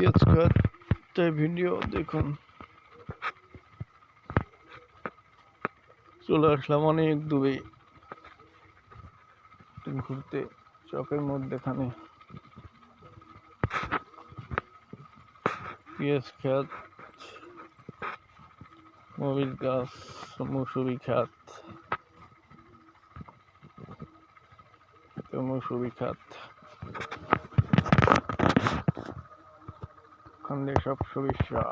পেঁয়াজ খাতে ভিডিও দেখুন। চলে আসলাম অনেক দূরে। ঘুরতে চকের মধ্যেখানে পেঁয়াজ খাত মবিল গাছ মৌসুমি খাত। মৌসুমি খাত। খন্ডে সব সরিষা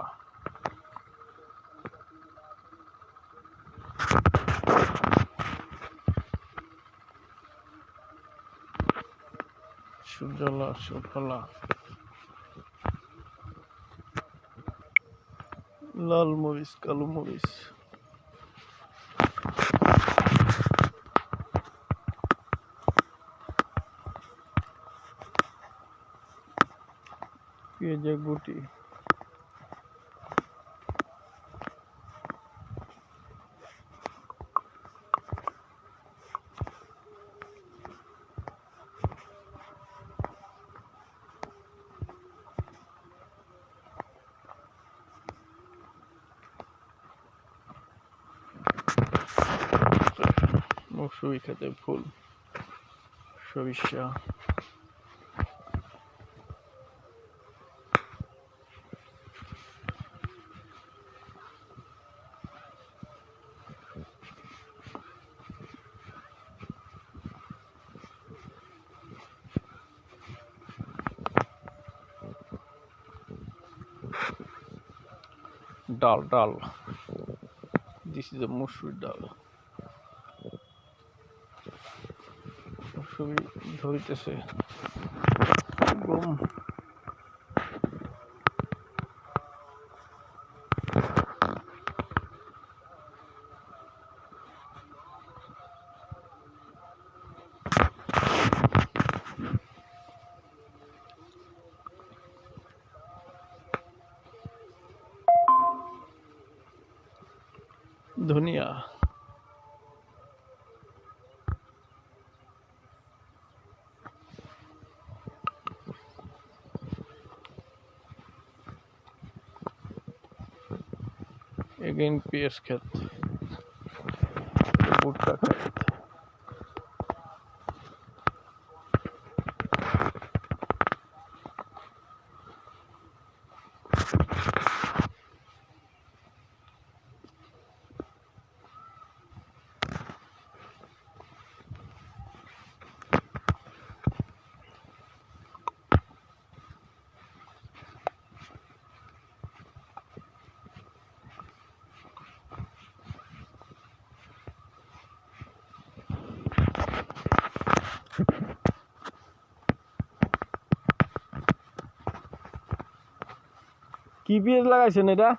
সুজলা সুফলা। লাল মরিচ কালো মরিচ। পেঁয়াজের গুটি। মৌসুমি খেতে ফুল সরিষা। ডাল ডাল। দিস ইজ a মসুর ডাল। মসুরি ধরিতেছে। ধনিয়া এগেইন পেঁয়াজ ক্ষেত ভুট্টা ক্ষেত কি পেঁয়াজ লাগাইছেন এটা?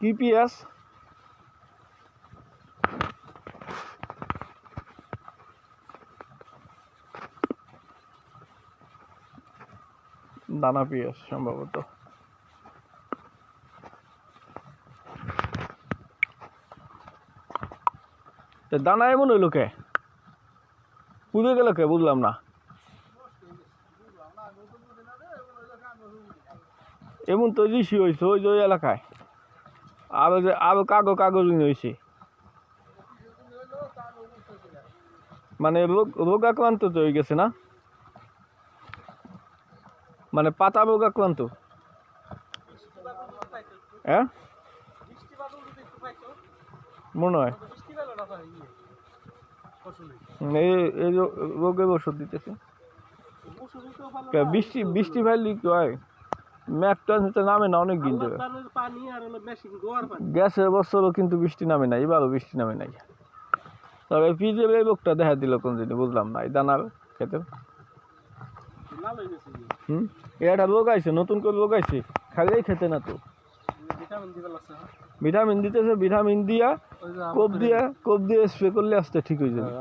কি পেঁয়াজ দানা পেঁয়াজ সম্ভবত। দানা এমন হইল কে? পুড়ে গেল কে? বুঝলাম না। এমন তো ঋষি হয়েছে ওই যে ওই এলাকায়। আরও যে আরও কাগো কাগজ হয়েছে মানে রোগ রোগ আক্রান্ত তো হয়ে গেছে না? মানে পাতা রোগ আক্রান্ত হ্যাঁ? মনে হয়। এই এই রোগের ওষুধ দিতেছে। বৃষ্টি বৃষ্টি ফেললি কি হয়? নিতে নামে না অনেক দিন ধরে। গ্যাসের বছরও কিন্তু বৃষ্টি নামে নাই এবারও বৃষ্টি নামে নাই। তবে পিজের এই রোগটা দেখা দিল কোন দিনে বুঝলাম না এই দানার খেতে হয়ে হুম? এ একটা রোগ আইছে নতুন করে রোগ আইছে খাইলেই খেতে না তো। ভিটামিন ভিটামিন দিতেছে ভিটামিন দিয়া কোপ দিয়ে কোপ দিয়ে স্প্রে করলে আস্তে ঠিক হয়ে যাবে।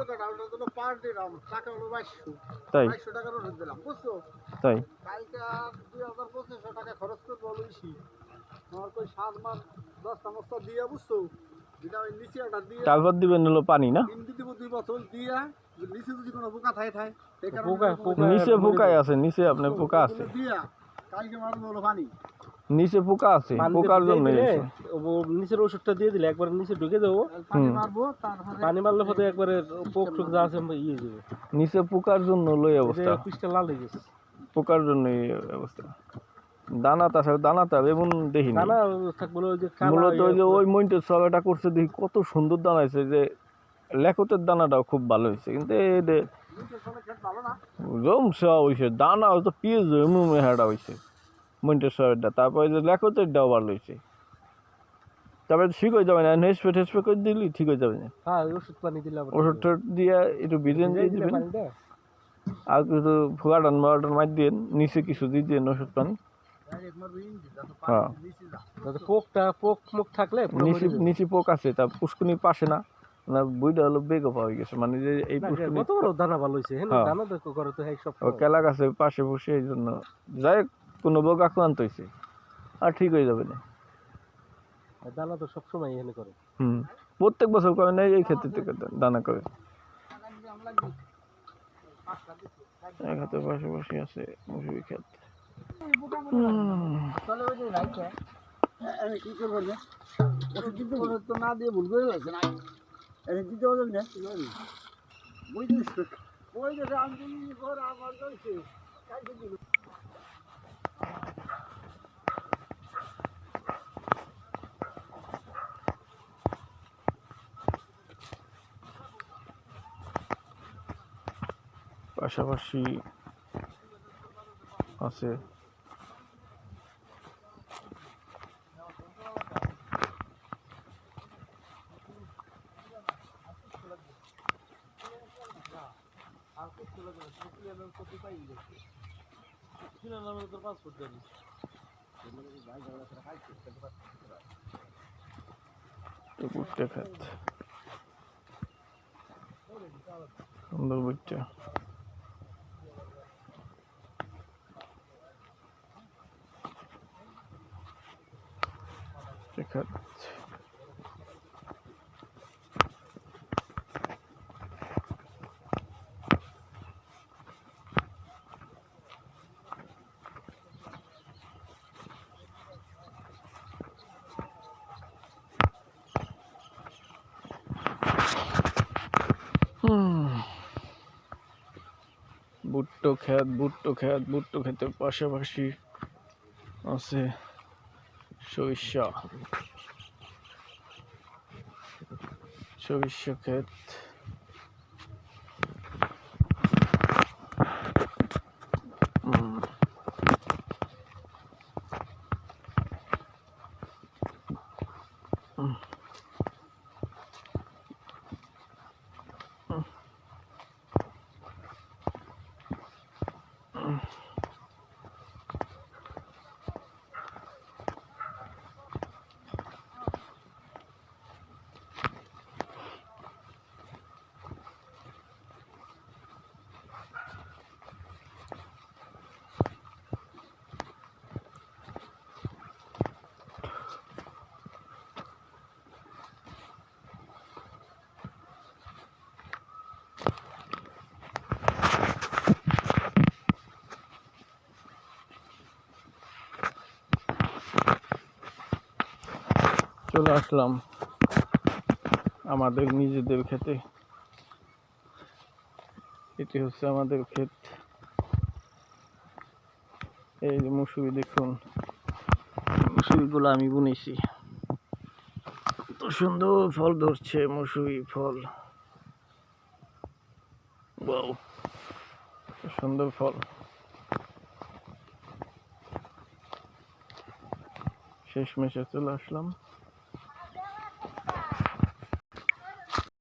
আস্তে আস্তে বলো ভিটামিন দিবি ভিটামিন দিয়ে সে তাই? তাই? কালকে দুই হাজার পঁচিশশো টাকা খরচ করব লইছি আমার কই সাত মাস দশটা মস্তা দিয়ে বুঝছ? ভিটামিন নিচে একটা দিয়ে তারপর দিবেন হলো পানি না? হিন্দি দিব দুই বোতল দিয়া নিচে যদি কোনো পোকা থাকে থাকে নিচে পোকাই আছে নিচে আপনার পোকা আছে। দিয়া কালকে মারবো হলো পানি। নিচে পোকা আছে পোকার জন্য নিচের ওষুধটা দিয়ে দিলে একবার নিচে ঢুকে দেবো পানি হুম। মারবো তারপরে পানি মারলে পথে একবারে পোক টোক যা আছে ইয়ে যাবে। নিচে পোকার জন্য লই অবস্থা। পিসটা লাল হয়ে গেছে। পোকার জন্য এই অবস্থা। দানা তাছাড়া দানা তার এমন দেখিনি। দানা থাকব ওই যে কালা মূলত ওই যে ইয়ে- ওই মইন্টের করছে দেখি কত সুন্দর দানা হয়েছে যে লেখতের দানাটাও খুব ভালো হয়েছে। কিন্তু এই জমসা হয়েছে দানা হয়তো হাড়া হয়েছে। মইন্টের সবাইটা তারপরে যে লেখতেরটাও ভালো হয়েছে তারপরে ঠিক হয়ে যাবে না হেসপে টেসপে করে দিলি ঠিক হয়ে যাবে না। হ্যাঁ ওষুধ পানি দিলে আবার ওষুধ দিয়ে একটু বিরিয়ানি দিয়ে দিবেন। আর কিছু ফুয়াটান মারাটান মার দিয়ে নিচে কিছু দিয়ে দিয়ে ওষুধ পানি। যাতে হ্যাঁ। পোকটা পোক মুখ থাকলে নিচে নিচে পোক আছে তা পুষ্কুনি পাশে না। না বইটা হলো বেগও পাওয়া গেছে মানে যে এই না, পুষ্কুনি কত বড় দানা ভালো হয়েছে হ্যাঁ। দানা দেখো করে তো সব কেলা গাছের পাশে বসে এই জন্য। যাই হোক, কোনো বোক আক্রান্ত হয়েছে আর ঠিক হয়ে যাবে না। দানা তো সবসময় এখানে করে। হুম। প্রত্যেক বছর করে না এই ক্ষেত্রে থেকে দানা করে। এক হাতে পাশাপাশি আছে মুসুরি ক্ষেত। হুম, চলে ওই যে রাইটে আমি কি করব না দিয়ে ভুল করে লাগছে না। দিতে বলে না। বুঝলি ওই যে রামদিনী দিল পাশাপাশি আছে ভুট্টা ক্ষেত সুন্দর ভুট্টা ভুট্টো ক্ষেত ভুট্টো ক্ষেত ভুট্টো ক্ষেতের পাশাপাশি আছে সরিষা সরিষা ক্ষেত। হুম। Um, চলে আসলাম আমাদের নিজেদের খেতে। এটি হচ্ছে আমাদের ক্ষেত। এই যে মুসুরি দেখুন, মুসুরিগুলো আমি বুনেছি। তো সুন্দর ফল ধরছে মুসুরি ফল। সুন্দর ফল। শেষ মেশে চলে আসলাম।